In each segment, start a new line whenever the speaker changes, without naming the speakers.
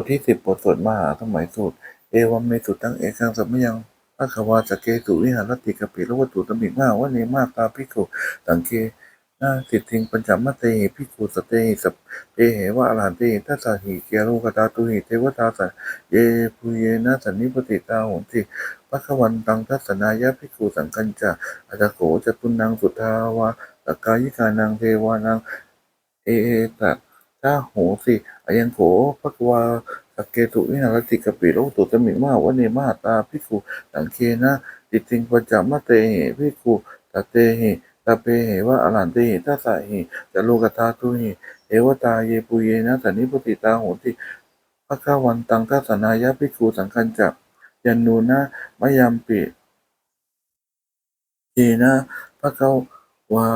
ทที่สิบบทสวดมหาสมัยสูตร เอวัมเมสุตังเอกังสัมมยังภะควาสเกสุวิหารติกปิโลวัตถุตมิมาวันเนมาตาภิกุตังเกนาสิทิงปัญจมัตเตหิภิกุสเตหิสัพเตเหวะอรหันเตหิทัสสะหิเกโลกตาตุหิเทวตาสัเยปุเยนะสันนิปติตาหนติภะควันตังทัสนายะภิกุสังกัญจาอาจโกจตุนังสุทธาวาตกายิกานังเทวานังเอตะทาโหสิอายังโขภะคะวาสเกตุวิหารติกปิโลตุตมิมาวันเนมาตาภิกุสังเคนะติติงปัญจมะเตหิภิกุตเตหิตเปเหวะอรันเตหิทัสสะหิจโลกธาตุหิเอวตาเยปุเยนะสันนิปติตาโหติภะคะวันตังทัสนายะภิกุสังคัญจักยันนูนะมะยัมปิเยนะภะคะวา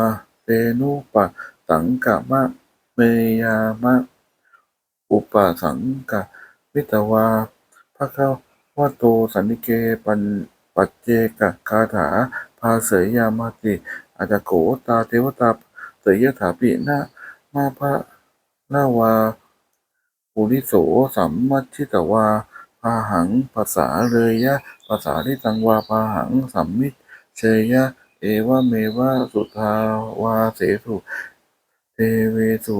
เตนุปะสังกะมะเม ยามะ อุปสังกะมิตวาภะคะวะโตสันนิเกปันปัจเจกคาถาภาเสยยามาติอาจโกตาเทวตาเสยยถาปินะมาภะนาวาปุริโสสัมมัชิตวาพาหังภาษาเลยยะภาษาทิตังวาพาหังสัมมิเชยะ เอวะเมวะสุทาวาเสสุ เวสุ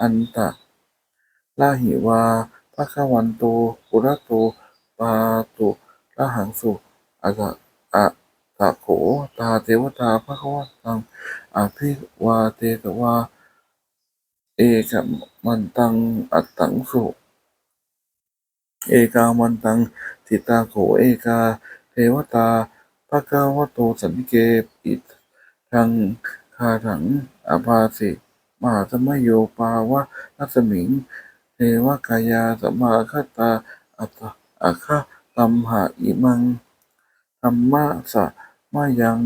อันตะลาหิวาภะคะวันโตปุระโตปาตุละหังสุอะกะอะตะโขตาเทวตาภะคะวะตังอภิวาเตกวาเอกมันตังอัตตังสุเอกามันตังทิตาโขเอกาเทวตาภะคะวะโตสันนิเกปิทังาถังอภาสิมหาสมโยปาวะนัสมิงเทวกายาสมาคตาอัตตะอาคาตัมหะอิมังธรรมะสะมายัง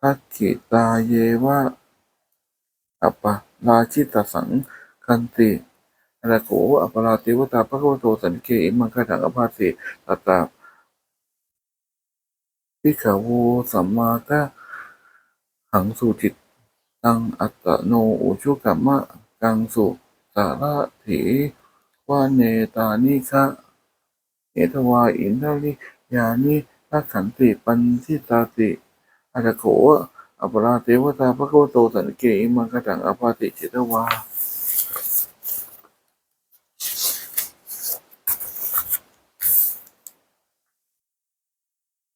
ทักขิตาเยวะอัปปะราชิตสังคันติระโขอัปปราติวตาภะคะวะโตสันเกอิมังคาถังอภาสิตตาพิขโวสัมมาทะ หังสุจิตตังอัตโนอุชุกัมมะกังสุสาระถีวาเนตานิคะเอตวาอินทริยานิทักขันติปันทิตาติอาจโขอัปราเทวตาภะคะวะโตสันเกอิมังกตังอภาติจิตวา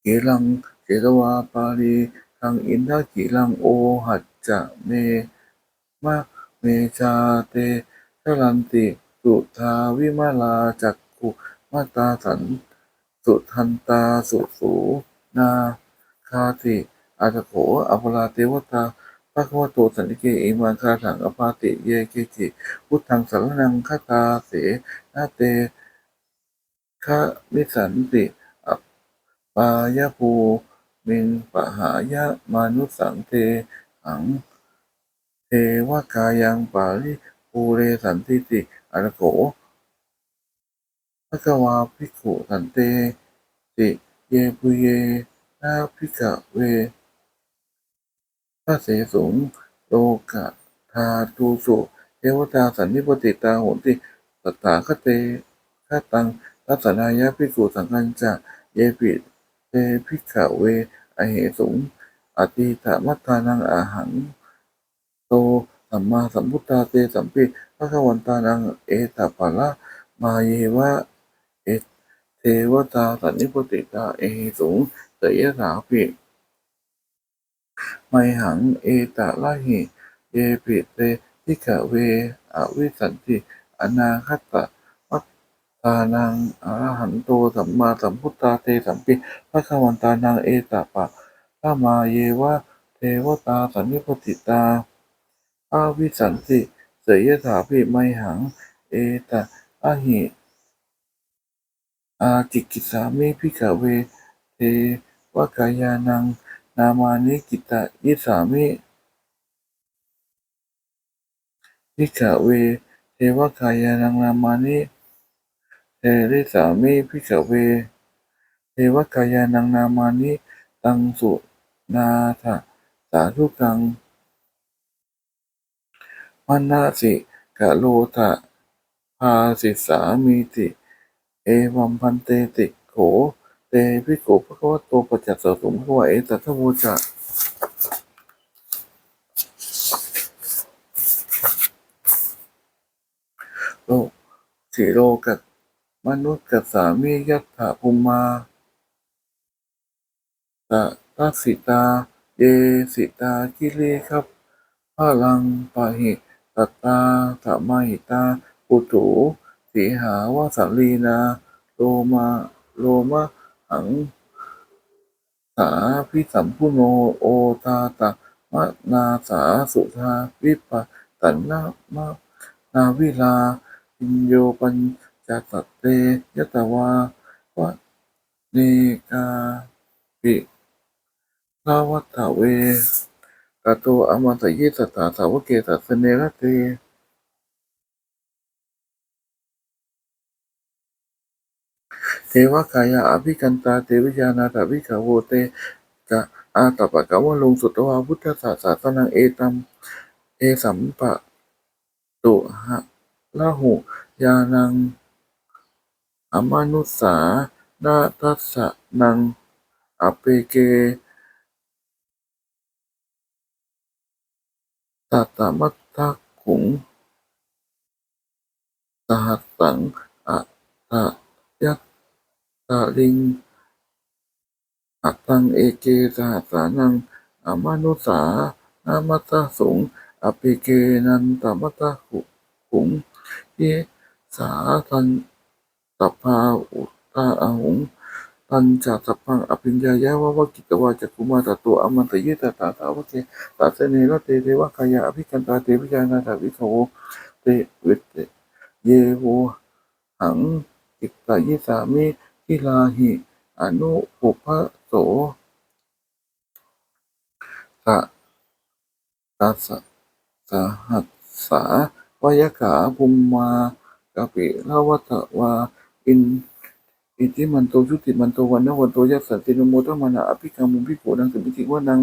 เกลังเจตวาปาลี ทังอินทกิลังโอหัจจะเมมะเมชาเตชลันติสุทาวิมาลาจักขุมาตาสัน สุทันตาสุสูนาคาติอาจโขอภราเทวตาภะควะโตสันติเกอิมังคาถังอปาติเยเกจิพุทธังสารนังคาตาเสนาเตคะมิสันติอปายาภู มิงปะหายะมานุสังเทหัง เทวกายังปาริภูเรสันติติอรโขภะคะวาภิกขุสันเตติเยปุเยนาภิกขเวพระเสสุงโลกะทาตูสุเทวตาสันนิปติตาโหติสัตตาคเตคตังทัศนายะภิกขุสังกัญจะเยปิเตภิกขเว อเหสุงอติถามัตานังอาหัง โตสัมมาสัมพุทธาเตสัมปิภะคะวันตานังเอตาภะละมาเยวะเอเทวตาสันนิปติตาเอหสุงเสยสาปิไมหังเอตาละหิเยปิเตทิกะเวอวิสันติอนาคตะ ตานังอรหันโตสัมมาสัมพุทธาเตสัมปิภะคะวันตานังเอตาปะละมาเยวะเทวตาสันนิปติตาอาวิสันติเสยถาภิไมหัง เอตอะหิอาจิกิสามิพิกเว เทวกายานัง นามานิกิตะยิสามิพิกเว เทวกายานังนามานิ เทริสามิพิกเว เทวกายานังนามานิ ตังสุนาถะสาธุกังมนนาสิกะโลทะพาสิสามีติ เอวัมพันเตติโข เตพิโกภควโตปัจจัสสะสมภวะเอตัทโวจะโลสีโลกัส มนุษย์กับสามียัตถะภูมาตะทัสิตา เยสิตากิเลครับพลังปะหิตตาธรรมหิตาปุถุสีหาวาสัลีนา โลมาโลมะหังสาพิสัมพุโนโอตาตะมะนาสาสุธาวิปะตันนามะนาวิลา อินโยปัญ จตัตเตยตวาวะเนกาปิลาวัตเวกาโตอมันตยิสตตาสาวเกตัสเนระเตเทวกายะอภิกันตาเทวิยานาถาวิขาโวเตจะอาตปะกะวะลงสุตวาพุทธศาสาสนังเอตัมเอสัมปะตุหะละหุยานัง อมานุสานาทัสสะนังอเปเกตัตตมัตตะขุงสหัสสังอะตะยัตตะลิงอัตตังเอเกสหัสสานังอมานุสานามัตตะสงอภิเกนันตมัตตะขุงเยสาทัน ตพาอุตตาอาหุงตันจัตพังอภิญญายาวะวะกิตวาจักุมาตตัวอมันตยิตตาตาวะเกตัสเนระเตเทวะกายะอภิกันตาเทวิจานาถาวิโวเตวิเตเยโวหังอิตตยิสามิทิลาหิอนุปุพะโสสะตัสสะสหัสสาวายขาภุมมากะปิลาวัตวา อินอิติมันโตชุติมันโตวันนวันโตยัสสะตินโมตมนาอภิกามุภิโขนังสิมิติวานัง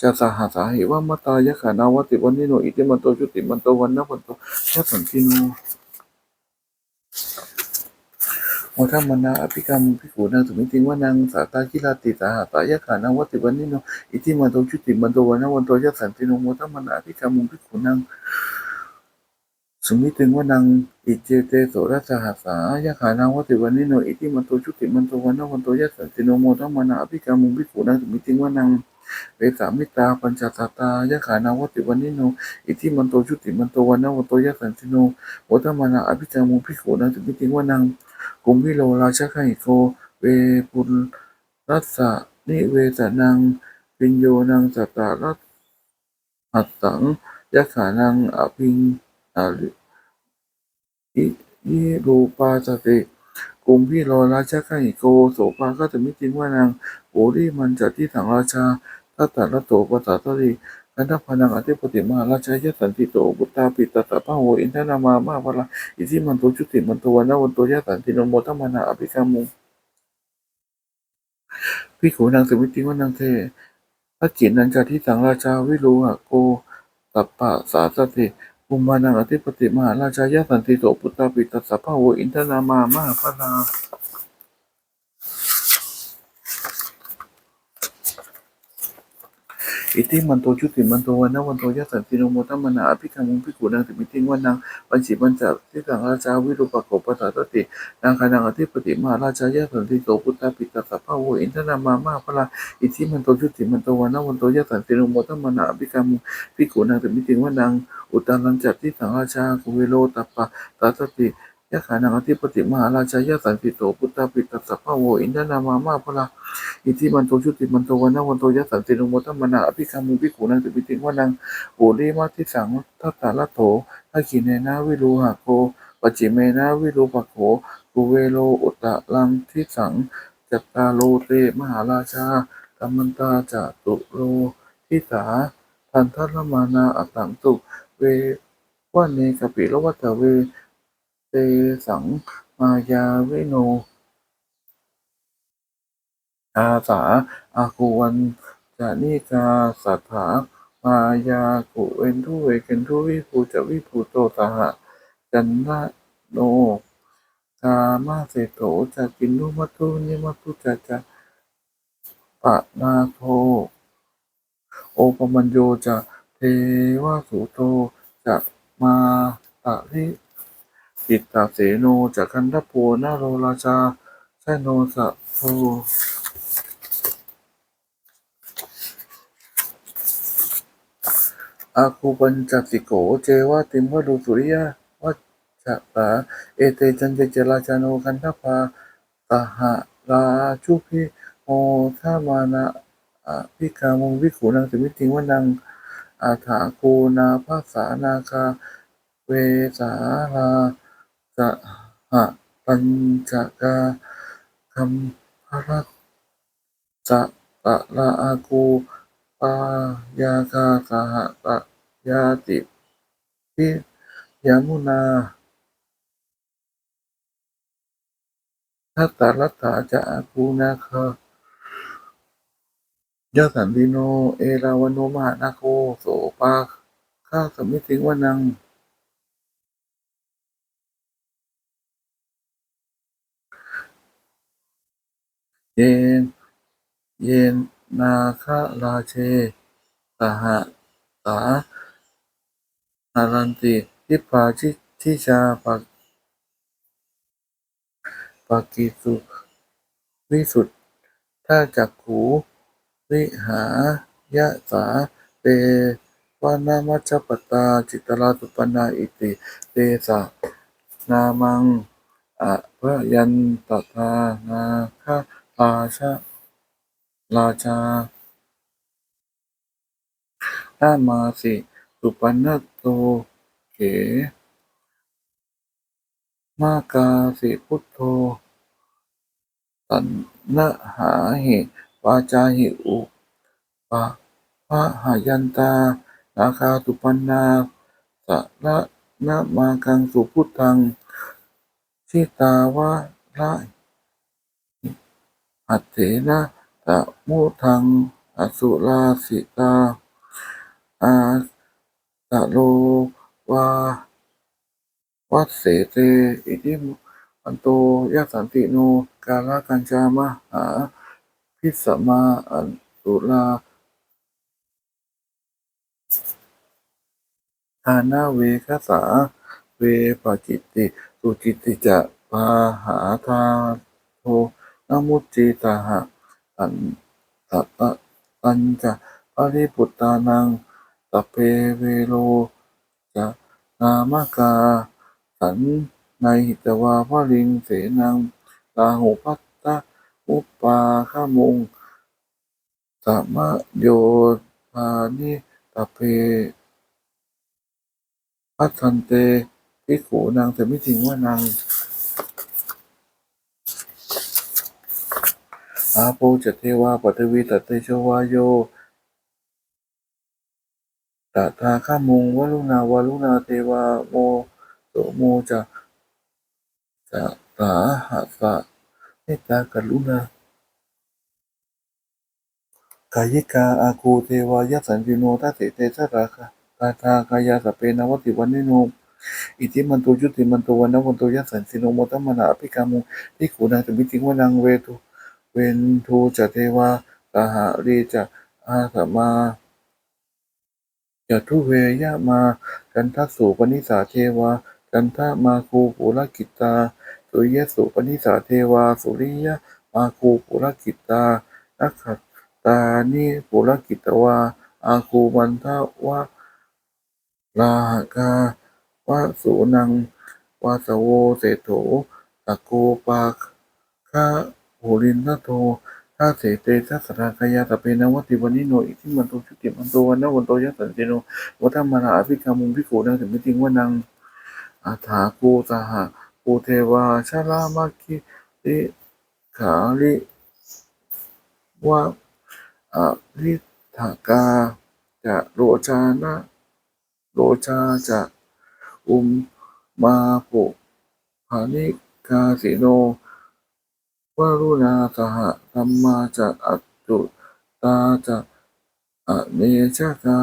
จะสหัสาเหวะมตายะขานาวติวันนิโนอิติมันโตชุติมันโตวันนวันโตยัสสันติโนโมทัมนาอภิกามุภิโขนังสิมิติว่านังสาตาคิลาติสาหัสายะขานาวติวันนิโนอิติมันโตชุติมันโตวันนวันโตยัสสันติโนโมทัมมนาอภิกามุพิกุนัง สมิติงวนังอิเจเตโสรัสหัสสายะขานังวัติวันนิโนอิติมันโตชุติมันโตวันนวันโตยัสสันติโนโมทัมมนาอภิกามุงพิกุนังสมิติงวนังเวสามิตาปัญจตาตายะขานังวัติวันนิโนอิติมันโตชุติมันโตวันนวันโตยัสสันติโนโมทัมมนาอภิกามุงพิกุนังสมิติงวนังกุมพิโลราชไคโกเวปุลรัสสะนิเวสนังปิญโยนังสัตตารัตหัตสังยะขานังอภิง อาริอิยิรูปาสติกุมพิโรราชกัยโกโสภาก็จะมิจิงว่านางโอริมันจัดที่ถังราชาทัตตะระโตปตาตรีกันทพนังอธิปติมาราชายสันติโตบุตตาปิตตะพะโวอินทนามามาภลาอิทิมันโตจุติมันโตวันนวันโตยะสันติโนโมทัมนาอภิกามุพิขูนางสมิติว่านางเทพระจินนันจาทิสังราชาวิรูหะโกตัปปะสาสติ ภูมานังอธิปติมหาราชายะสันติโส ปุตตาปิ ตัสสะ พะโว อินทนามา มหาพลา อิติมันโตชุติมันโตวันนวันโตยะสันติโนโมทัมมนาอภิกามุงพิกุนังสิมิติงวันนางปัญจิปัญจทิสังราชาวิรูปโกปตาสตตินางคานังอธิปติมหาราชายะสันติโสปุตตาปิตัสสะพะโวอินทนามามาพลาอิทธิมันโตชุติมันโตวันนวันโตยะสันติโนโมตัมมนาอภิกามุพิกุนังสมิติงวนังอุตารันจัตติสังราชากุเวโลตัปปะตาสติ ยะขานังอธิปติมหาราชายะสันติโตพุทธาปิตัสสะพะโวอินทนามามาพละอิทิมันโตชุติมันโตวันนวันโตยะสันติโนโมตัมมนาอภิกามุพิกุนังสมิติงวนังโอริมาทิสังทัตตาละโถทักิเนนะวิรูหะโกปจิเมนะวิรูปะโขกุเวโลอุตตะลังทิสังจัตตาโลเตมหาราชากัมมันตาจตุโลทิสาทันทัลมานาอัตตังตุเววันเนกปิลวัตเว ตสังมายาเวโน อาสาอากุวันจานิกาสัทธามายากุเวนทุเวเกนทุวิภูจะวิภูโตสหะจันนะโนกามาเสโถจะกินนุมัตุนิมัตุจะจะปะนาโทโอปมัญโยจะเทวสุโตจะมาตะริ จิตตเสโนจะคันทโพนาโรราชาใชโนสะโทอาคูปัญจสิโก เจวะติมวะดุสุริยะวัจจะปะเอเตจันเจเจราจาโนคันทปาตหะราชุพิโมทามานะพิกามุงวิขุนังสิมิติงวนังอาถาคูนาภาษานาคา เวสารา จะหะปัญจกาคัมภรัตจะปะราอาคูปายาคาสหตะยาติพิยามุนาทัตตารัตถาจะอาคูนาคายาสันติโน เอราวโนมหานาโคโสปาข้าสมิติงวนัง เยนเยนนาคาราเชสหตาอารันติทิปาชิทิชาปะปากิสุวิสุทธาจักขูวิหายะสาเตวานามัจจปตาจิตราตุปนาอิติเตสะนามังอะพะยันตถานาคา ราชาราชานามาสิสุปันนโตเขมากาสิพุทโธตัณนะหาหิวาจาหิอุปะพะหายันตานาคาตุปันนาสะระนะมากังสุพุทธังชิตาวะระ หัตเถนะตะมุทัง อสุราสิตา อาตะโลวาวัดเสเต อิทิมันโตยะสันติโน กาลกัญจามหา พิสมาอันตุลาทานาเวคสา เวปจิตติ สุจิตติจะพาหาทาโท นมุจจิตาหะอันตะตะตัญจะปริปุตตานังตะเพเวโลจะนามกา สันในหิตวาพลิงเสนังลาหุพัตตะอุปาขามุงสัมโยธานิตะเพพัทันเตภิขุนางแต่ไม่ทิ้งว่านาง อาโปจเทวาปัทวีตเตชวาโยตถาขามุงวลุนาวลุนาเทวาโมโสโมจะจะสาหัสะเมตตากรุณากายิกาอาคูเทวายสันติโนทัสสิเตชะราคะตาทากายาสเปนวัติวันนิโนอิติมันโตยุติมันโตวันนวันโตยัสสันติโนมตัมมนาอภิกามุทิขุนาตมิติงวนังเวทุ เวนทูจะเทวาตาหารีจะอาสมาจะทุเวยะมาจันทสุปนิสาเทวาจันทมาคูปุรกิตาสุริยสุปนิสาเทวา สุริยมาคูปุรกิตานักขตานิปุรกิตวา อาคูมันทวะลาหกาวะสูนังวาสโวเสโถตะโกปาคะ โหรินทโทถ้าเสเตทัสสะกายาตะเปนวัติวันิโนอิทิมันโตชุติมันโตวันนวันโตยัสสันติโนวัฏมานาอภิกามุงพิโกนังถึงไม่ทิ้งว่านังอาถากูสหะปูเทวาชาลามาคิริขาลิวะอริธากาจะโรจานะโรชาจะอุมมาปุภานิกาสิโน วรุณาสหธรรมาจะอัจจุตาจะอเนชกา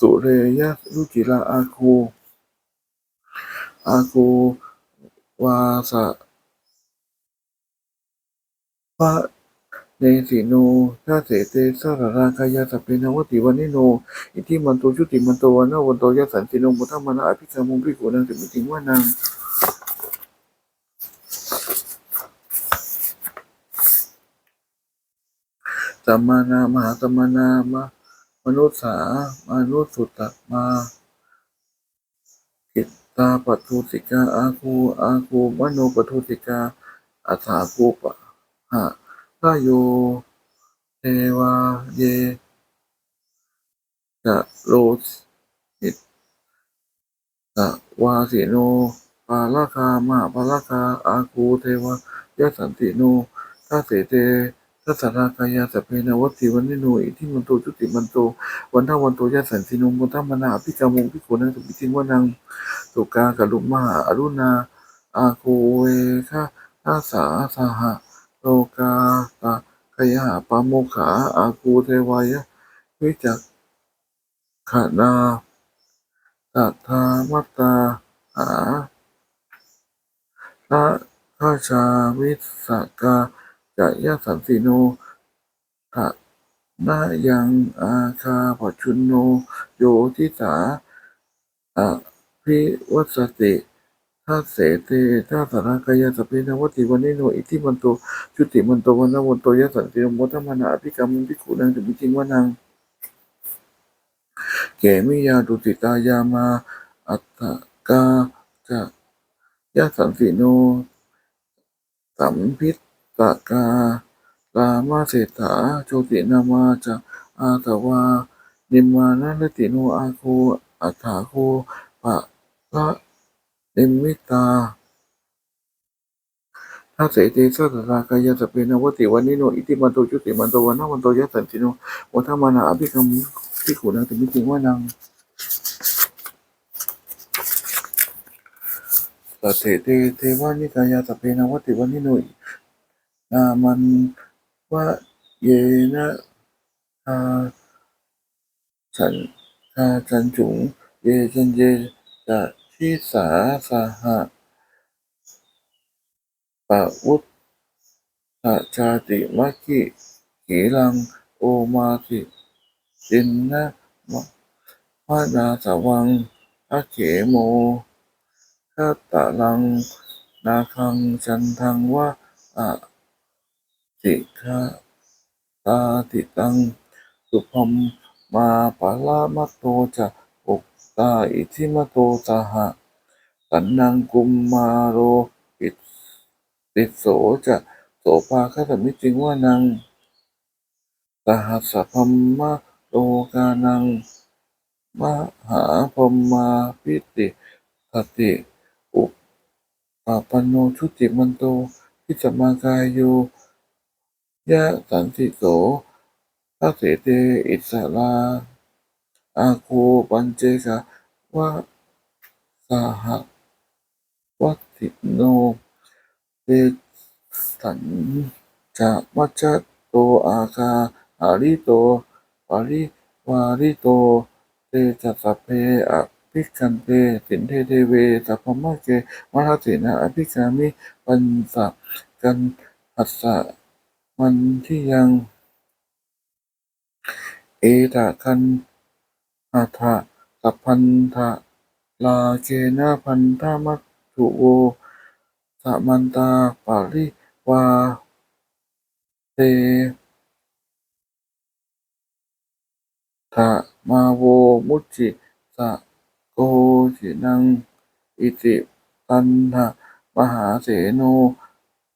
สุเรยะรุจิราอาคูอาคูวาสะพระเนสิโนชาเสเตสะระรากายาสพเพนวติวันนิโน อิทิมันโตชุติมันโตวันวันโตยะสันติโนมุทัมมนะอภิกามุงพิโกนังถึงมิติงวานาง สัมมานามหาสัมมานามะมนุษสามนุษสุตตะมากิตตาปัทุสิกาอาคูอาคูมโนปัทุสิกาอัฏฐาคูปะหะทาโยเทวาเยจะโลสิตะวาสิโนปาลคามาปาลคาอาคูเทวายะสันติโนทัสเสเต ทัสสรากายาสพเพนวัตติวันนิโนอิทิมันโตจุติมันโตวันทวันโตยะสันติโนมุทัมมนาอภิกามุงพิโกนังสุปิทิงวานังสุกากะลุมหาอรุณาอาคูเวคะอาสาสหะโลกาตะขยะปาโมขาอาคูเทวายะวิจักขนาตัทามัตตาหาละข้าชาวิสกา จายสันติโนทะนายังอาคาปชุนโน โยทิสาอภิวัสติทัสเสเตทัสสรกายสพเพนวัติวันนิโนอิทิมันโตจุติมันโตวันนวันโตยะสันติโมทัมมนาอภิกรรมพิขุนังถึงมิจริงวานังเกมิยาดุติตายามาอัตตกาจะยะสันติโนสัมพิต ตกาลามาเศรษฐาโชตินามาจะอาตวา นิมมานะรติโนอาโคอัฏฐาโคปะละนิมมิตาทัสเสติสัสสรากายสเพนวัติวันนิโนอิติมันโตจุติมันโตวันนาวันโตยะสันติโนวัฏมานาอภิกรรมพิขุนังถึงมิจริงว่านังสัตเตเทวานิกายาสเพนวัติวันนิโน นามันวะเยนะทาฉันทาจันจุง เยจันเยจะทิสาสาหะปะวุตตชาติมัคคิขีลังโอมาสิจินนะมะมะนาสวังอะเขโมทัตตะลัง นาคังจันทังวะอะ จิคาตาติตังสุพมมาปะละมะโตจะอุกตาอิทิมะโตสหะสันนังกุมมาโรอิติโสจะโสภาคสมิจริงว่านังสหัสพมมะโลกานังมหาพรหมาปิติสติอุปปาปันโนชุติมันโตพิสมากายโย ยะสันติโสทัสเสเตอิสราอาโคปัญเจกะวะสหวัติโนเตสันจะมัจจโตอาคาอาริโตปาริวาริโตเตจัสเพอภิคันเตสินเทเทเวสัพพมะเกมหาเสนาอภิกามิปัญสะกันหัสสะ มันที่ยังเอตะคันหัทะสัพพันธะลาเกนะพันธมัตถุโวสะมันตาปาริวาเตทะมาโวมุจจิสะโกจินัง อิติตันหะมหาเสโน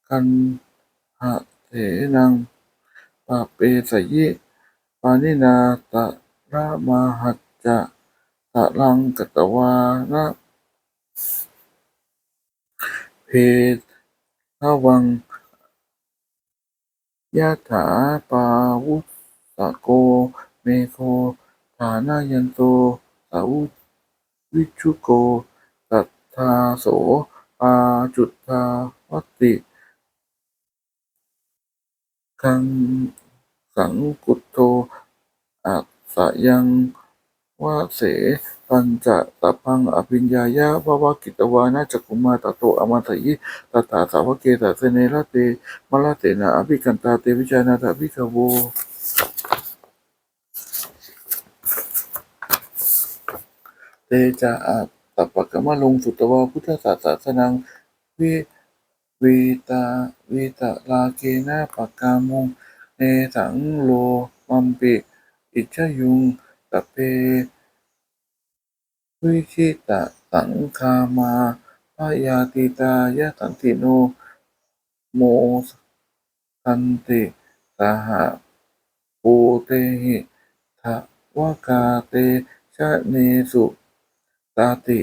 กันหะ เถนังปะเปสยิปานินาตะระมาหัจจะตะลังกตวานะเพทวังยะถาปาวุสโกเมโคฐานายันโตสาวุวิชุโกตัทธาโสปาจุทธาวัติ คัง สังกุตโตอัสสยังวะเสปัญจะตพังอภิญญายะภวกิตวานาจักุมาตโตอมาตยิตถาสาวเกตเสเนระเตมละเตนะอภิกันตาเตวิจานาตภิกโวเตจาอาตัปปะกะมะลงสุตวาพุทธศาสสนังวิ วีตาวีตาลาเกนะปะกามุงเนสังโลมัมปิ อิชยุงตะเป วิชิตะสังคามาพยาติตายะสันติโน โมสันติสหปูเตหิทะวกาเตชะเนสุตาติ